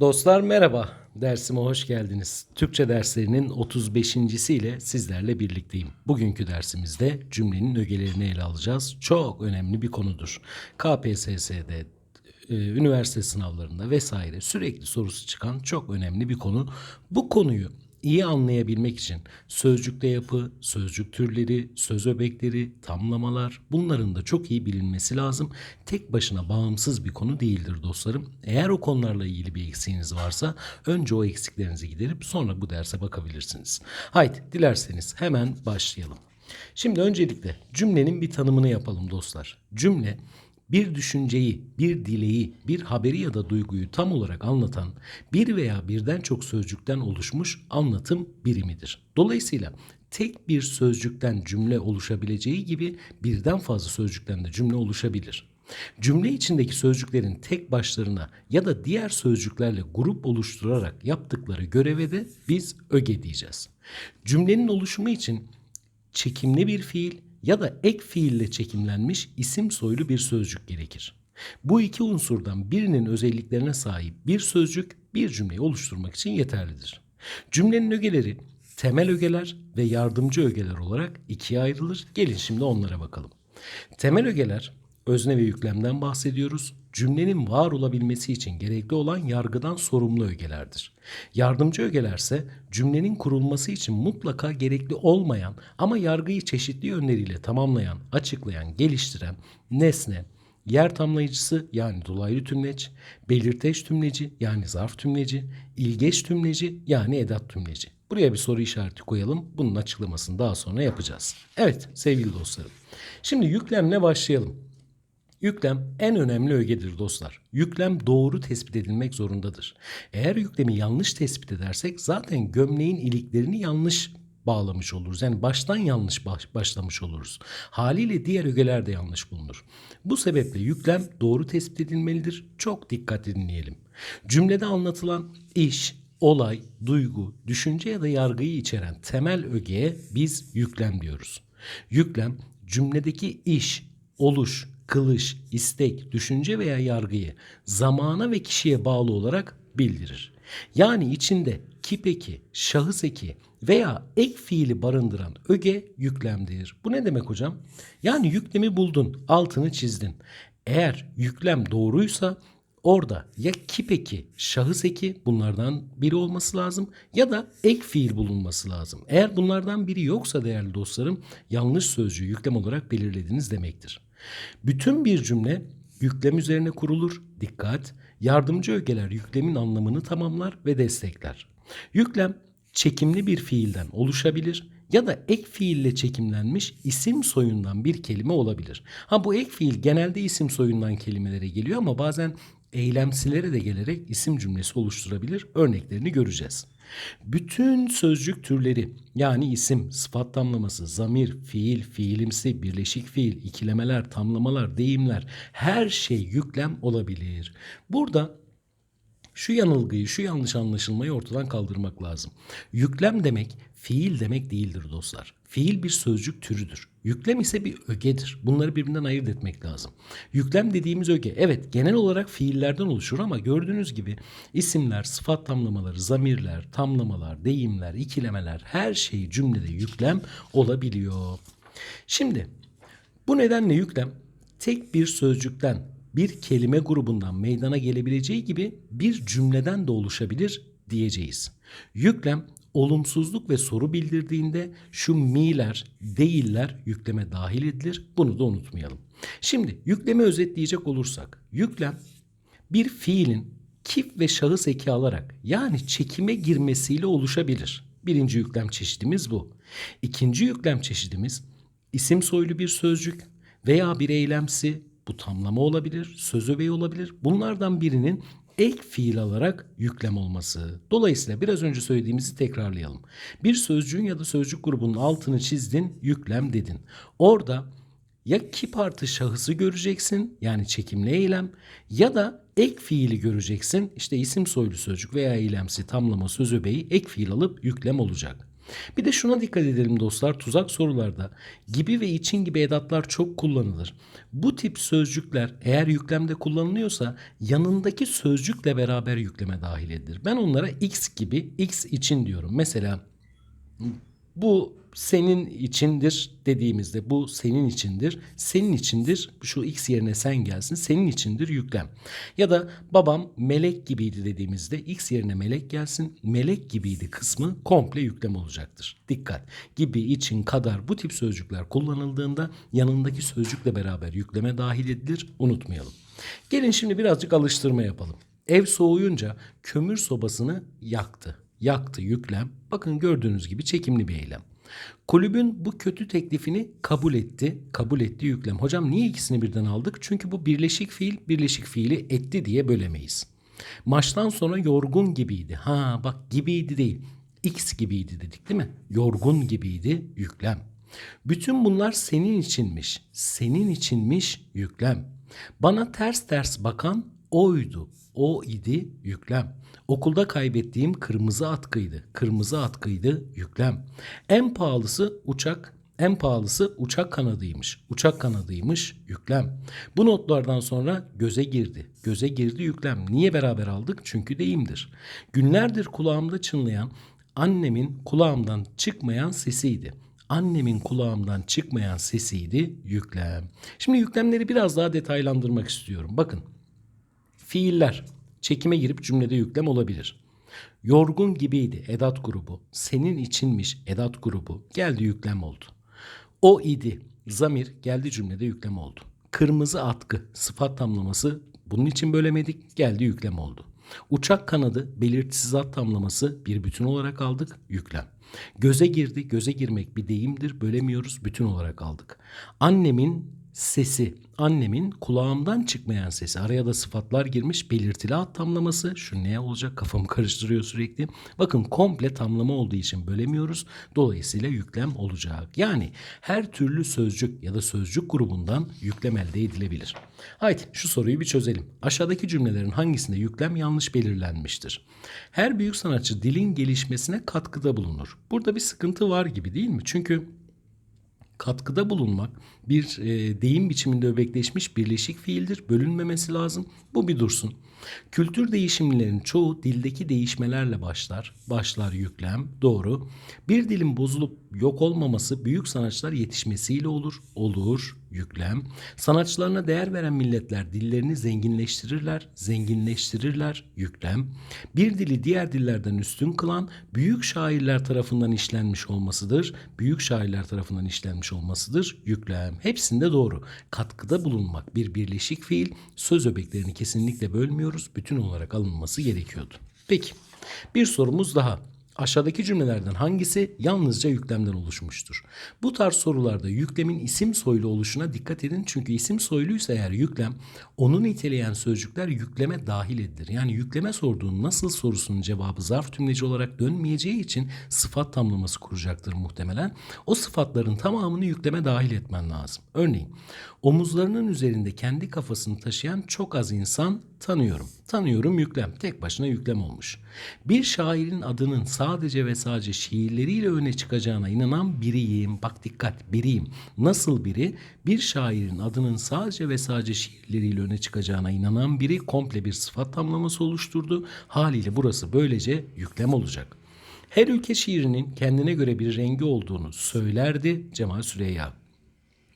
Dostlar merhaba. Dersime hoş geldiniz. Türkçe derslerinin 35. ile sizlerle birlikteyim. Bugünkü dersimizde cümlenin ögelerini ele alacağız. Çok önemli bir konudur. KPSS'de, e, üniversite sınavlarında vesaire sürekli sorusu çıkan çok önemli bir konu. Bu konuyu iyi anlayabilmek için sözcükte yapı, sözcük türleri, söz öbekleri, tamlamalar bunların da çok iyi bilinmesi lazım. Tek başına bağımsız bir konu değildir dostlarım. Eğer o konularla ilgili bir eksiğiniz varsa önce o eksiklerinizi giderip sonra bu derse bakabilirsiniz. Haydi dilerseniz hemen başlayalım. Şimdi öncelikle cümlenin bir tanımını yapalım dostlar. Cümle bir düşünceyi, bir dileği, bir haberi ya da duyguyu tam olarak anlatan bir veya birden çok sözcükten oluşmuş anlatım birimidir. Dolayısıyla tek bir sözcükten cümle oluşabileceği gibi birden fazla sözcükten de cümle oluşabilir. Cümle içindeki sözcüklerin tek başlarına ya da diğer sözcüklerle grup oluşturarak yaptıkları göreve de biz öge diyeceğiz. Cümlenin oluşumu için çekimli bir fiil ya da ek fiille çekimlenmiş isim soylu bir sözcük gerekir. Bu iki unsurdan birinin özelliklerine sahip bir sözcük bir cümleyi oluşturmak için yeterlidir. Cümlenin ögeleri temel ögeler ve yardımcı ögeler olarak ikiye ayrılır. Gelin şimdi onlara bakalım. Temel ögeler özne ve yüklemden bahsediyoruz. Cümlenin var olabilmesi için gerekli olan yargıdan sorumlu ögelerdir. Yardımcı ögelerse cümlenin kurulması için mutlaka gerekli olmayan ama yargıyı çeşitli yönleriyle tamamlayan, açıklayan, geliştiren nesne, yer tamlayıcısı yani dolaylı tümleç, belirteç tümleci yani zarf tümleci, ilgeç tümleci yani edat tümleci. Buraya bir soru işareti koyalım. Bunun açıklamasını daha sonra yapacağız. Evet sevgili dostlarım. Şimdi yüklemle başlayalım. Yüklem en önemli ögedir dostlar. Yüklem doğru tespit edilmek zorundadır. Eğer yüklemi yanlış tespit edersek zaten gömleğin iliklerini yanlış bağlamış oluruz. Yani baştan yanlış baş- başlamış oluruz. Haliyle diğer ögeler de yanlış bulunur. Bu sebeple yüklem doğru tespit edilmelidir. Çok dikkatli dinleyelim. Cümlede anlatılan iş, olay, duygu, düşünce ya da yargıyı içeren temel ögeye biz yüklem diyoruz. Yüklem cümledeki iş, oluş, kılış, istek, düşünce veya yargıyı zamana ve kişiye bağlı olarak bildirir. Yani içinde kip eki, şahıs eki veya ek fiili barındıran öge yüklemdir. Bu ne demek hocam? Yani yüklemi buldun, altını çizdin. Eğer yüklem doğruysa Orada ya kip eki, şahıs eki bunlardan biri olması lazım ya da ek fiil bulunması lazım. Eğer bunlardan biri yoksa değerli dostlarım yanlış sözcüğü yüklem olarak belirlediniz demektir. Bütün bir cümle yüklem üzerine kurulur. Dikkat! Yardımcı ögeler yüklemin anlamını tamamlar ve destekler. Yüklem çekimli bir fiilden oluşabilir ya da ek fiille çekimlenmiş isim soyundan bir kelime olabilir. Ha bu ek fiil genelde isim soyundan kelimelere geliyor ama bazen eylemsilere de gelerek isim cümlesi oluşturabilir. Örneklerini göreceğiz. Bütün sözcük türleri yani isim, sıfat tamlaması, zamir, fiil, fiilimsi, birleşik fiil, ikilemeler, tamlamalar, deyimler her şey yüklem olabilir. Burada şu yanılgıyı, şu yanlış anlaşılmayı ortadan kaldırmak lazım. Yüklem demek fiil demek değildir dostlar. Fiil bir sözcük türüdür. Yüklem ise bir ögedir. Bunları birbirinden ayırt etmek lazım. Yüklem dediğimiz öge evet genel olarak fiillerden oluşur ama gördüğünüz gibi isimler, sıfat tamlamaları, zamirler, tamlamalar, deyimler, ikilemeler her şey cümlede yüklem olabiliyor. Şimdi bu nedenle yüklem tek bir sözcükten bir kelime grubundan meydana gelebileceği gibi bir cümleden de oluşabilir diyeceğiz. Yüklem olumsuzluk ve soru bildirdiğinde şu mi'ler, değiller yükleme dahil edilir. Bunu da unutmayalım. Şimdi yüklemi özetleyecek olursak yüklem bir fiilin kip ve şahıs eki alarak yani çekime girmesiyle oluşabilir. Birinci yüklem çeşidimiz bu. İkinci yüklem çeşidimiz isim soylu bir sözcük veya bir eylemsi bu tamlama olabilir, söz öbeği olabilir. Bunlardan birinin ek fiil alarak yüklem olması. Dolayısıyla biraz önce söylediğimizi tekrarlayalım. Bir sözcüğün ya da sözcük grubunun altını çizdin, yüklem dedin. Orada ya kip artı şahısı göreceksin yani çekimli eylem ya da ek fiili göreceksin. İşte isim soylu sözcük veya eylemsi tamlama söz öbeği ek fiil alıp yüklem olacak. Bir de şuna dikkat edelim dostlar. Tuzak sorularda gibi ve için gibi edatlar çok kullanılır. Bu tip sözcükler eğer yüklemde kullanılıyorsa yanındaki sözcükle beraber yükleme dahil edilir. Ben onlara x gibi x için diyorum. Mesela bu senin içindir dediğimizde bu senin içindir. Senin içindir şu x yerine sen gelsin. Senin içindir yüklem. Ya da babam melek gibiydi dediğimizde x yerine melek gelsin. Melek gibiydi kısmı komple yüklem olacaktır. Dikkat. Gibi, için, kadar bu tip sözcükler kullanıldığında yanındaki sözcükle beraber yükleme dahil edilir. Unutmayalım. Gelin şimdi birazcık alıştırma yapalım. Ev soğuyunca kömür sobasını yaktı. Yaktı yüklem. Bakın gördüğünüz gibi çekimli bir eylem. Kulübün bu kötü teklifini kabul etti. Kabul etti yüklem. Hocam niye ikisini birden aldık? Çünkü bu birleşik fiil birleşik fiili etti diye bölemeyiz. Maçtan sonra yorgun gibiydi. Ha bak gibiydi değil. X gibiydi dedik değil mi? Yorgun gibiydi yüklem. Bütün bunlar senin içinmiş. Senin içinmiş yüklem. Bana ters ters bakan oydu. O idi yüklem. Okulda kaybettiğim kırmızı atkıydı. Kırmızı atkıydı yüklem. En pahalısı uçak, en pahalısı uçak kanadıymış. Uçak kanadıymış yüklem. Bu notlardan sonra göze girdi. Göze girdi yüklem. Niye beraber aldık? Çünkü deyimdir. Günlerdir kulağımda çınlayan annemin kulağımdan çıkmayan sesiydi. Annemin kulağımdan çıkmayan sesiydi yüklem. Şimdi yüklemleri biraz daha detaylandırmak istiyorum. Bakın Fiiller çekime girip cümlede yüklem olabilir. Yorgun gibiydi edat grubu. Senin içinmiş edat grubu. Geldi yüklem oldu. O idi. Zamir geldi cümlede yüklem oldu. Kırmızı atkı sıfat tamlaması bunun için bölemedik geldi yüklem oldu. Uçak kanadı belirtisiz at tamlaması bir bütün olarak aldık yüklem. Göze girdi göze girmek bir deyimdir bölemiyoruz bütün olarak aldık. Annemin sesi, annemin kulağımdan çıkmayan sesi. Araya da sıfatlar girmiş belirtili at tamlaması. Şu ne olacak kafamı karıştırıyor sürekli. Bakın komple tamlama olduğu için bölemiyoruz. Dolayısıyla yüklem olacak. Yani her türlü sözcük ya da sözcük grubundan yüklem elde edilebilir. Haydi şu soruyu bir çözelim. Aşağıdaki cümlelerin hangisinde yüklem yanlış belirlenmiştir? Her büyük sanatçı dilin gelişmesine katkıda bulunur. Burada bir sıkıntı var gibi değil mi? Çünkü katkıda bulunmak bir e, deyim biçiminde öbekleşmiş birleşik fiildir. Bölünmemesi lazım. Bu bir dursun. Kültür değişimlerinin çoğu dildeki değişmelerle başlar. Başlar yüklem. Doğru. Bir dilin bozulup yok olmaması büyük sanatçılar yetişmesiyle olur. Olur. Yüklem. Sanatçılarına değer veren milletler dillerini zenginleştirirler. Zenginleştirirler. Yüklem. Bir dili diğer dillerden üstün kılan büyük şairler tarafından işlenmiş olmasıdır. Büyük şairler tarafından işlenmiş olmasıdır. Yüklem. Hepsinde doğru. Katkıda bulunmak bir birleşik fiil. Söz öbeklerini kesinlikle bölmüyoruz. Bütün olarak alınması gerekiyordu. Peki. Bir sorumuz daha. Aşağıdaki cümlelerden hangisi yalnızca yüklemden oluşmuştur? Bu tarz sorularda yüklemin isim soylu oluşuna dikkat edin. Çünkü isim soyluysa eğer yüklem onu niteleyen sözcükler yükleme dahil edilir. Yani yükleme sorduğun nasıl sorusunun cevabı zarf tümleci olarak dönmeyeceği için sıfat tamlaması kuracaktır muhtemelen. O sıfatların tamamını yükleme dahil etmen lazım. Örneğin omuzlarının üzerinde kendi kafasını taşıyan çok az insan tanıyorum. Tanıyorum yüklem. Tek başına yüklem olmuş. Bir şairin adının sadece ve sadece şiirleriyle öne çıkacağına inanan biriyim. Bak dikkat biriyim. Nasıl biri? Bir şairin adının sadece ve sadece şiirleriyle öne çıkacağına inanan biri komple bir sıfat tamlaması oluşturdu. Haliyle burası böylece yüklem olacak. Her ülke şiirinin kendine göre bir rengi olduğunu söylerdi Cemal Süreyya.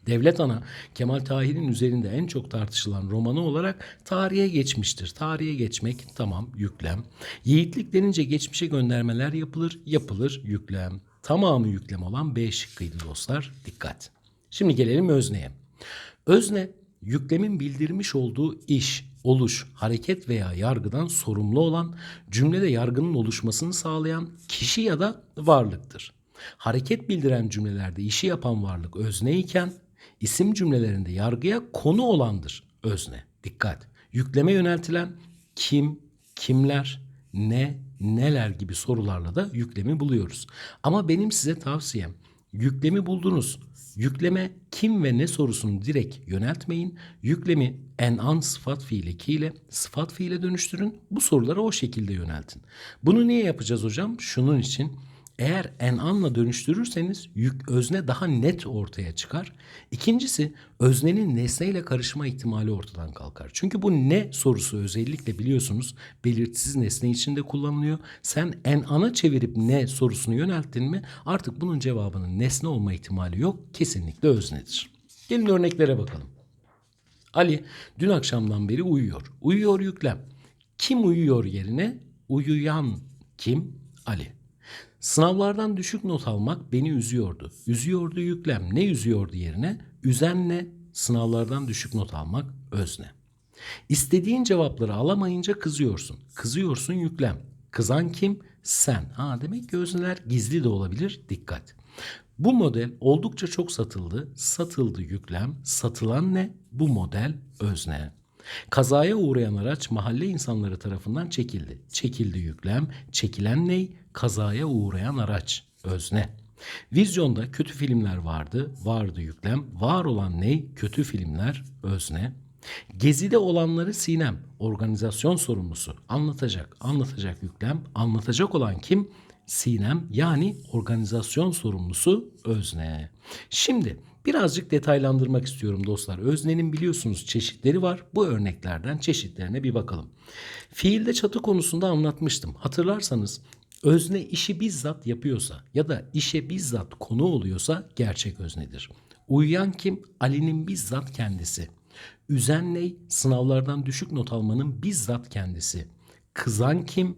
Devlet Ana Kemal Tahir'in üzerinde en çok tartışılan romanı olarak tarihe geçmiştir. Tarihe geçmek tamam yüklem. Yiğitlik denince geçmişe göndermeler yapılır, yapılır yüklem. Tamamı yüklem olan B şıkkıydı dostlar. Dikkat. Şimdi gelelim özneye. Özne yüklemin bildirmiş olduğu iş, oluş, hareket veya yargıdan sorumlu olan, cümlede yargının oluşmasını sağlayan kişi ya da varlıktır. Hareket bildiren cümlelerde işi yapan varlık özne iken isim cümlelerinde yargıya konu olandır özne. Dikkat. Yükleme yöneltilen kim, kimler, ne, neler gibi sorularla da yüklemi buluyoruz. Ama benim size tavsiyem yüklemi buldunuz. Yükleme kim ve ne sorusunu direkt yöneltmeyin. Yüklemi en an sıfat fiili ile sıfat fiile dönüştürün. Bu soruları o şekilde yöneltin. Bunu niye yapacağız hocam? Şunun için Eğer en anla dönüştürürseniz yük özne daha net ortaya çıkar. İkincisi öznenin nesneyle karışma ihtimali ortadan kalkar. Çünkü bu ne sorusu özellikle biliyorsunuz belirtisiz nesne içinde kullanılıyor. Sen en ana çevirip ne sorusunu yönelttin mi artık bunun cevabının nesne olma ihtimali yok. Kesinlikle öznedir. Gelin örneklere bakalım. Ali dün akşamdan beri uyuyor. Uyuyor yüklem. Kim uyuyor yerine? Uyuyan kim? Ali. Sınavlardan düşük not almak beni üzüyordu. Üzüyordu yüklem. Ne üzüyordu yerine? Üzen ne? Sınavlardan düşük not almak özne. İstediğin cevapları alamayınca kızıyorsun. Kızıyorsun yüklem. Kızan kim? Sen. Ha demek ki özneler gizli de olabilir. Dikkat. Bu model oldukça çok satıldı. Satıldı yüklem. Satılan ne? Bu model özne. Kazaya uğrayan araç mahalle insanları tarafından çekildi. Çekildi yüklem. Çekilen ney? Kazaya uğrayan araç. Özne. Vizyonda kötü filmler vardı. Vardı yüklem. Var olan ney? Kötü filmler. Özne. Gezide olanları Sinem, organizasyon sorumlusu anlatacak. Anlatacak yüklem. Anlatacak olan kim? Sinem yani organizasyon sorumlusu özne. Şimdi birazcık detaylandırmak istiyorum dostlar. Öznenin biliyorsunuz çeşitleri var. Bu örneklerden çeşitlerine bir bakalım. Fiilde çatı konusunda anlatmıştım. Hatırlarsanız özne işi bizzat yapıyorsa ya da işe bizzat konu oluyorsa gerçek öznedir. Uyuyan kim? Ali'nin bizzat kendisi. Üzen ney? Sınavlardan düşük not almanın bizzat kendisi. Kızan kim?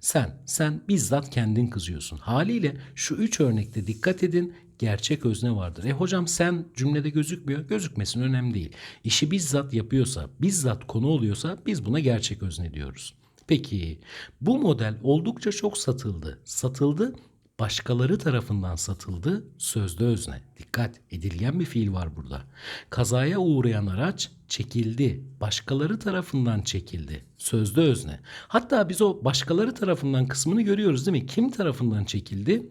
Sen. Sen bizzat kendin kızıyorsun. Haliyle şu üç örnekte dikkat edin gerçek özne vardır. E hocam sen cümlede gözükmüyor. Gözükmesin önemli değil. İşi bizzat yapıyorsa, bizzat konu oluyorsa biz buna gerçek özne diyoruz. Peki bu model oldukça çok satıldı. Satıldı başkaları tarafından satıldı sözde özne. Dikkat edilgen bir fiil var burada. Kazaya uğrayan araç çekildi. Başkaları tarafından çekildi. Sözde özne. Hatta biz o başkaları tarafından kısmını görüyoruz değil mi? Kim tarafından çekildi?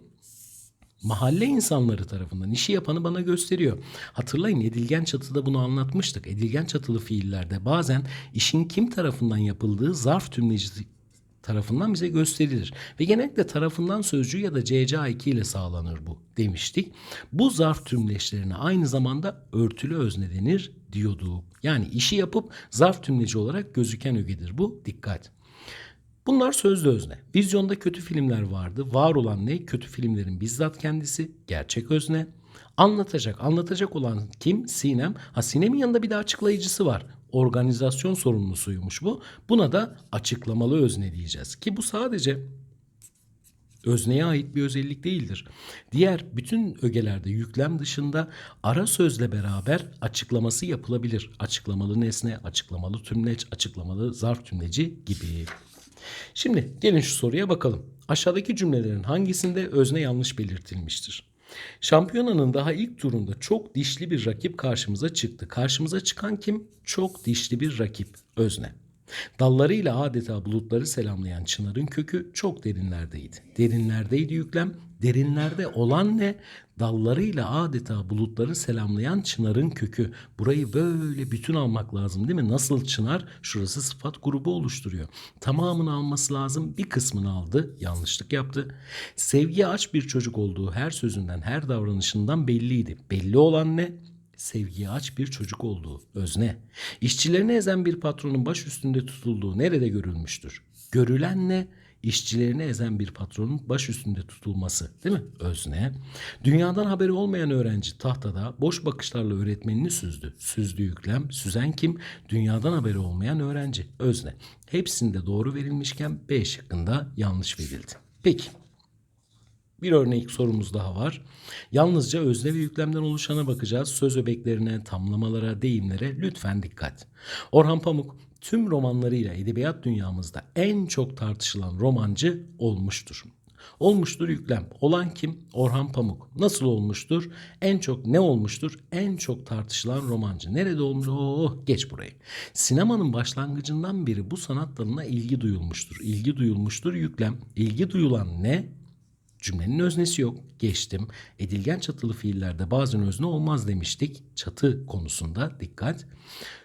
Mahalle insanları tarafından işi yapanı bana gösteriyor. Hatırlayın edilgen çatıda bunu anlatmıştık. Edilgen çatılı fiillerde bazen işin kim tarafından yapıldığı zarf tümlecisi tarafından bize gösterilir. Ve genellikle tarafından sözcüğü ya da CCA2 ile sağlanır bu demiştik. Bu zarf tümleçlerine aynı zamanda örtülü özne denir diyorduk. Yani işi yapıp zarf tümleci olarak gözüken ögedir bu. Dikkat. Bunlar sözlü özne. Vizyonda kötü filmler vardı. Var olan ne? Kötü filmlerin bizzat kendisi. Gerçek özne. Anlatacak. Anlatacak olan kim? Sinem. Ha Sinem'in yanında bir de açıklayıcısı var. Organizasyon sorumlusuymuş bu. Buna da açıklamalı özne diyeceğiz. Ki bu sadece özneye ait bir özellik değildir. Diğer bütün ögelerde yüklem dışında ara sözle beraber açıklaması yapılabilir. Açıklamalı nesne, açıklamalı tümleç, açıklamalı zarf tümleci gibi. Şimdi gelin şu soruya bakalım. Aşağıdaki cümlelerin hangisinde özne yanlış belirtilmiştir? Şampiyonanın daha ilk turunda çok dişli bir rakip karşımıza çıktı. Karşımıza çıkan kim? Çok dişli bir rakip. Özne. Dallarıyla adeta bulutları selamlayan çınarın kökü çok derinlerdeydi. Derinlerdeydi yüklem. Derinlerde olan ne? Dallarıyla adeta bulutları selamlayan çınarın kökü. Burayı böyle bütün almak lazım değil mi? Nasıl çınar? Şurası sıfat grubu oluşturuyor. Tamamını alması lazım. Bir kısmını aldı. Yanlışlık yaptı. Sevgiye aç bir çocuk olduğu her sözünden, her davranışından belliydi. Belli olan ne? sevgiye aç bir çocuk olduğu, özne. İşçilerini ezen bir patronun baş üstünde tutulduğu nerede görülmüştür? Görülen ne? İşçilerini ezen bir patronun baş üstünde tutulması değil mi? Özne. Dünyadan haberi olmayan öğrenci tahtada boş bakışlarla öğretmenini süzdü. Süzdü yüklem. Süzen kim? Dünyadan haberi olmayan öğrenci. Özne. Hepsinde doğru verilmişken B şıkkında yanlış verildi. Peki. Bir örnek sorumuz daha var. Yalnızca özne ve yüklemden oluşana bakacağız. Söz öbeklerine, tamlamalara, deyimlere lütfen dikkat. Orhan Pamuk tüm romanlarıyla edebiyat dünyamızda en çok tartışılan romancı olmuştur. Olmuştur yüklem. Olan kim? Orhan Pamuk. Nasıl olmuştur? En çok ne olmuştur? En çok tartışılan romancı. Nerede olmuş? Oh geç burayı. Sinemanın başlangıcından beri bu sanat dalına ilgi duyulmuştur. İlgi duyulmuştur yüklem. İlgi duyulan ne? Cümlenin öznesi yok. Geçtim. Edilgen çatılı fiillerde bazen özne olmaz demiştik. Çatı konusunda dikkat.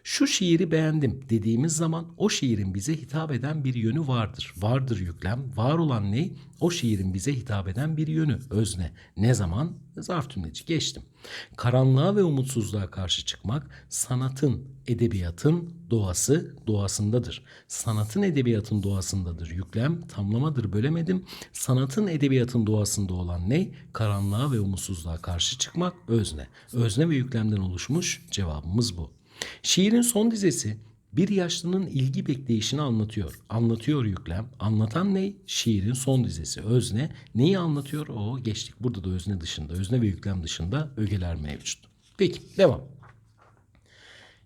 Şu şiiri beğendim dediğimiz zaman o şiirin bize hitap eden bir yönü vardır. Vardır yüklem. Var olan ne? O şiirin bize hitap eden bir yönü. Özne. Ne zaman? Zarf tümleci. Geçtim. Karanlığa ve umutsuzluğa karşı çıkmak sanatın, edebiyatın doğası doğasındadır. Sanatın edebiyatın doğasındadır. Yüklem tamlamadır bölemedim. Sanatın edebiyatın doğasında olan ne? Karanlığa ve umutsuzluğa karşı çıkmak özne. Özne ve yüklemden oluşmuş cevabımız bu. Şiirin son dizesi bir yaşlının ilgi bekleyişini anlatıyor. Anlatıyor yüklem. Anlatan ne? Şiirin son dizesi. Özne. Neyi anlatıyor? O geçtik. Burada da özne dışında, özne ve yüklem dışında ögeler mevcut. Peki devam.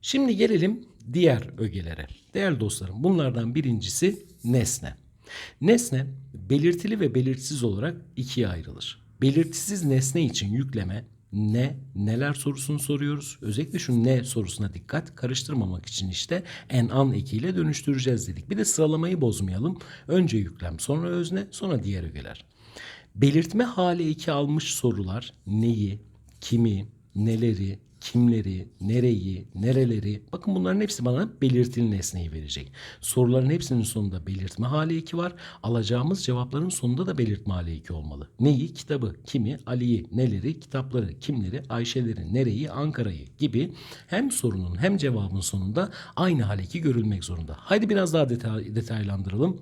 Şimdi gelelim diğer ögelere. Değerli dostlarım bunlardan birincisi nesne. Nesne belirtili ve belirtisiz olarak ikiye ayrılır. Belirtisiz nesne için yükleme ne, neler sorusunu soruyoruz. Özellikle şu ne sorusuna dikkat karıştırmamak için işte en an ekiyle dönüştüreceğiz dedik. Bir de sıralamayı bozmayalım. Önce yüklem, sonra özne, sonra diğer ögeler. Belirtme hali eki almış sorular neyi, kimi, neleri, kimleri, nereyi, nereleri. Bakın bunların hepsi bana belirtili nesneyi verecek. Soruların hepsinin sonunda belirtme hali eki var. Alacağımız cevapların sonunda da belirtme hali eki olmalı. Neyi, kitabı, kimi, Ali'yi, neleri, kitapları, kimleri, Ayşe'leri, nereyi, Ankara'yı gibi hem sorunun hem cevabın sonunda aynı hal eki görülmek zorunda. Haydi biraz daha detay, detaylandıralım.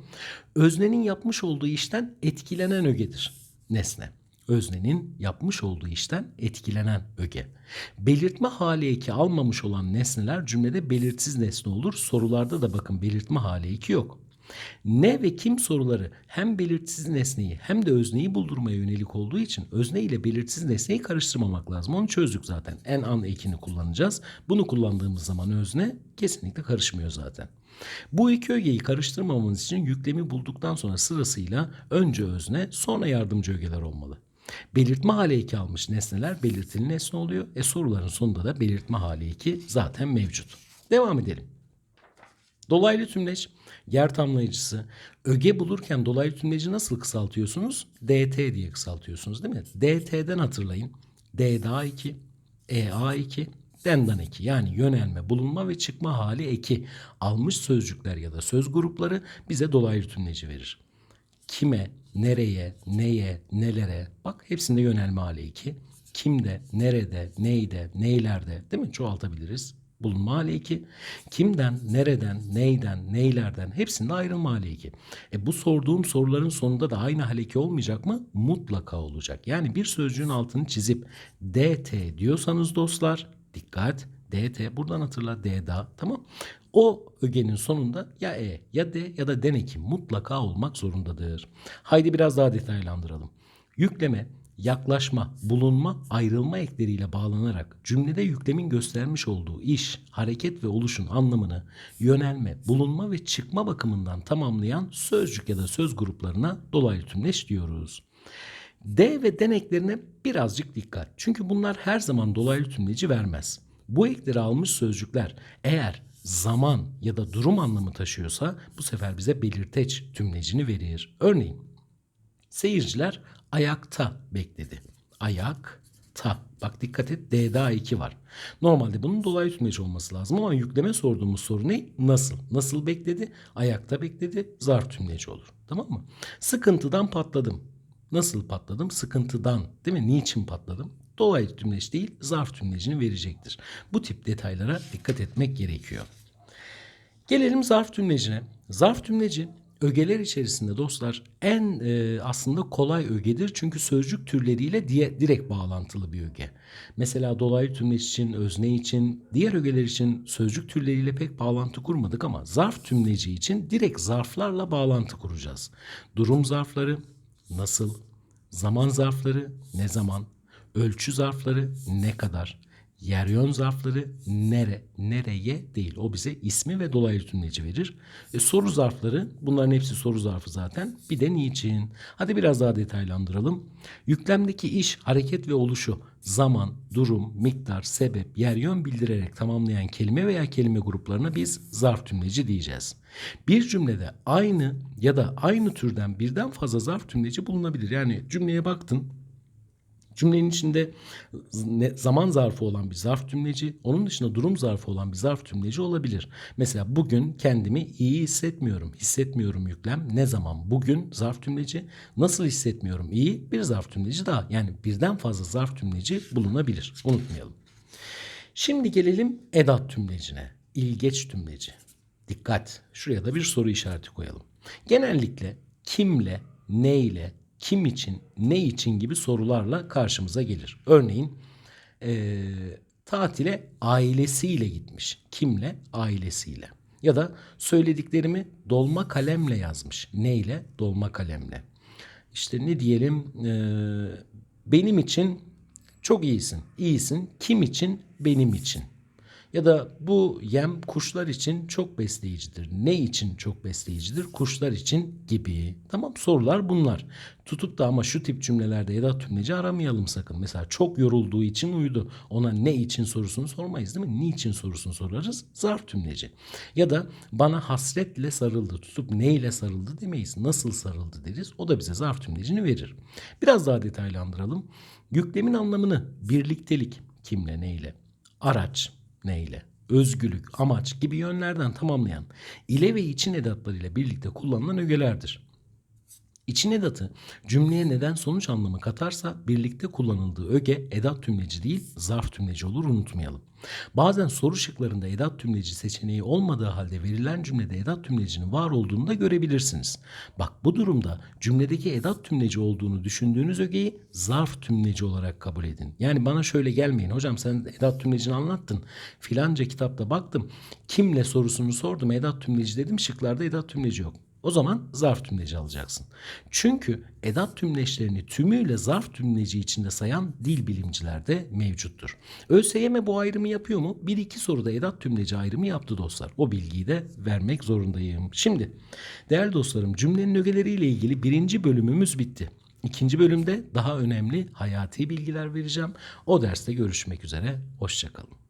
Öznenin yapmış olduğu işten etkilenen ögedir nesne öznenin yapmış olduğu işten etkilenen öge. Belirtme hali eki almamış olan nesneler cümlede belirtsiz nesne olur. Sorularda da bakın belirtme hali eki yok. Ne ve kim soruları hem belirtsiz nesneyi hem de özneyi buldurmaya yönelik olduğu için özne ile belirtsiz nesneyi karıştırmamak lazım. Onu çözdük zaten. En an ekini kullanacağız. Bunu kullandığımız zaman özne kesinlikle karışmıyor zaten. Bu iki ögeyi karıştırmamamız için yüklemi bulduktan sonra sırasıyla önce özne sonra yardımcı ögeler olmalı. Belirtme hali eki almış nesneler belirtili nesne oluyor. E soruların sonunda da belirtme hali eki zaten mevcut. Devam edelim. Dolaylı tümleç, yer tamlayıcısı. Öge bulurken dolaylı tümleci nasıl kısaltıyorsunuz? DT diye kısaltıyorsunuz değil mi? DT'den hatırlayın. D'da 2, EA 2, Dendan eki yani yönelme, bulunma ve çıkma hali eki almış sözcükler ya da söz grupları bize dolaylı tümleci verir. Kime, nereye, neye, nelere bak hepsinde yönelme hali eki. Kimde, nerede, neyde, neylerde değil mi? Çoğaltabiliriz. Bulunma hali eki. Kimden, nereden, neyden, neylerden hepsinde ayrılma hali eki. E bu sorduğum soruların sonunda da aynı hal eki olmayacak mı? Mutlaka olacak. Yani bir sözcüğün altını çizip DT diyorsanız dostlar dikkat DT buradan hatırla D'da tamam. O ögenin sonunda ya E ya D ya da den eki mutlaka olmak zorundadır. Haydi biraz daha detaylandıralım. Yükleme, yaklaşma, bulunma, ayrılma ekleriyle bağlanarak cümlede yüklemin göstermiş olduğu iş, hareket ve oluşun anlamını yönelme, bulunma ve çıkma bakımından tamamlayan sözcük ya da söz gruplarına dolaylı tümleç diyoruz. D ve den eklerine birazcık dikkat. Çünkü bunlar her zaman dolaylı tümleci vermez. Bu ekleri almış sözcükler eğer zaman ya da durum anlamı taşıyorsa bu sefer bize belirteç tümlecini verir. Örneğin seyirciler ayakta bekledi. Ayakta. Bak dikkat et D'da 2 var. Normalde bunun dolaylı tümleci olması lazım ama yükleme sorduğumuz soru ne? Nasıl? Nasıl bekledi? Ayakta bekledi. Zarf tümleci olur. Tamam mı? Sıkıntıdan patladım. Nasıl patladım? Sıkıntıdan. Değil mi? Niçin patladım? Dolaylı tümleç değil, zarf tümlecini verecektir. Bu tip detaylara dikkat etmek gerekiyor. Gelelim zarf tümlecine. Zarf tümleci ögeler içerisinde dostlar en e, aslında kolay ögedir. Çünkü sözcük türleriyle diye, direkt bağlantılı bir öge. Mesela dolaylı tümleç için, özne için, diğer ögeler için sözcük türleriyle pek bağlantı kurmadık ama zarf tümleci için direkt zarflarla bağlantı kuracağız. Durum zarfları, nasıl, zaman zarfları, ne zaman, ölçü zarfları, ne kadar, yer yön zarfları nere, nereye değil. O bize ismi ve dolaylı tümleci verir. E, soru zarfları bunların hepsi soru zarfı zaten. Bir de niçin? Hadi biraz daha detaylandıralım. Yüklemdeki iş, hareket ve oluşu zaman, durum, miktar, sebep, yer yön bildirerek tamamlayan kelime veya kelime gruplarına biz zarf tümleci diyeceğiz. Bir cümlede aynı ya da aynı türden birden fazla zarf tümleci bulunabilir. Yani cümleye baktın Cümlenin içinde zaman zarfı olan bir zarf tümleci, onun dışında durum zarfı olan bir zarf tümleci olabilir. Mesela bugün kendimi iyi hissetmiyorum. Hissetmiyorum yüklem. Ne zaman? Bugün zarf tümleci. Nasıl hissetmiyorum? İyi bir zarf tümleci daha. Yani birden fazla zarf tümleci bulunabilir. Unutmayalım. Şimdi gelelim edat tümlecine. İlgeç tümleci. Dikkat. Şuraya da bir soru işareti koyalım. Genellikle kimle, neyle, kim için, ne için gibi sorularla karşımıza gelir. Örneğin eee, tatile ailesiyle gitmiş. Kimle? Ailesiyle. Ya da söylediklerimi dolma kalemle yazmış. Neyle? Dolma kalemle. İşte ne diyelim eee, benim için çok iyisin. İyisin. Kim için? Benim için. Ya da bu yem kuşlar için çok besleyicidir. Ne için çok besleyicidir? Kuşlar için gibi. Tamam sorular bunlar. Tutup da ama şu tip cümlelerde edat tümleci aramayalım sakın. Mesela çok yorulduğu için uyudu. Ona ne için sorusunu sormayız değil mi? Niçin sorusunu sorarız. Zarf tümleci. Ya da bana hasretle sarıldı. Tutup neyle sarıldı demeyiz. Nasıl sarıldı deriz. O da bize zarf tümlecini verir. Biraz daha detaylandıralım. Yüklemin anlamını birliktelik kimle neyle? Araç neyle? Özgürlük, amaç gibi yönlerden tamamlayan ile ve için edatlarıyla birlikte kullanılan ögelerdir. İçin edatı cümleye neden sonuç anlamı katarsa birlikte kullanıldığı öge edat tümleci değil zarf tümleci olur unutmayalım. Bazen soru şıklarında edat tümleci seçeneği olmadığı halde verilen cümlede edat tümlecinin var olduğunu da görebilirsiniz. Bak bu durumda cümledeki edat tümleci olduğunu düşündüğünüz ögeyi zarf tümleci olarak kabul edin. Yani bana şöyle gelmeyin hocam sen edat tümlecini anlattın. Filanca kitapta baktım kimle sorusunu sordum edat tümleci dedim şıklarda edat tümleci yok. O zaman zarf tümleci alacaksın. Çünkü edat tümleçlerini tümüyle zarf tümleci içinde sayan dil bilimciler de mevcuttur. ÖSYM bu ayrımı yapıyor mu? Bir iki soruda edat tümleci ayrımı yaptı dostlar. O bilgiyi de vermek zorundayım. Şimdi değerli dostlarım cümlenin ögeleriyle ilgili birinci bölümümüz bitti. İkinci bölümde daha önemli hayati bilgiler vereceğim. O derste görüşmek üzere. Hoşçakalın.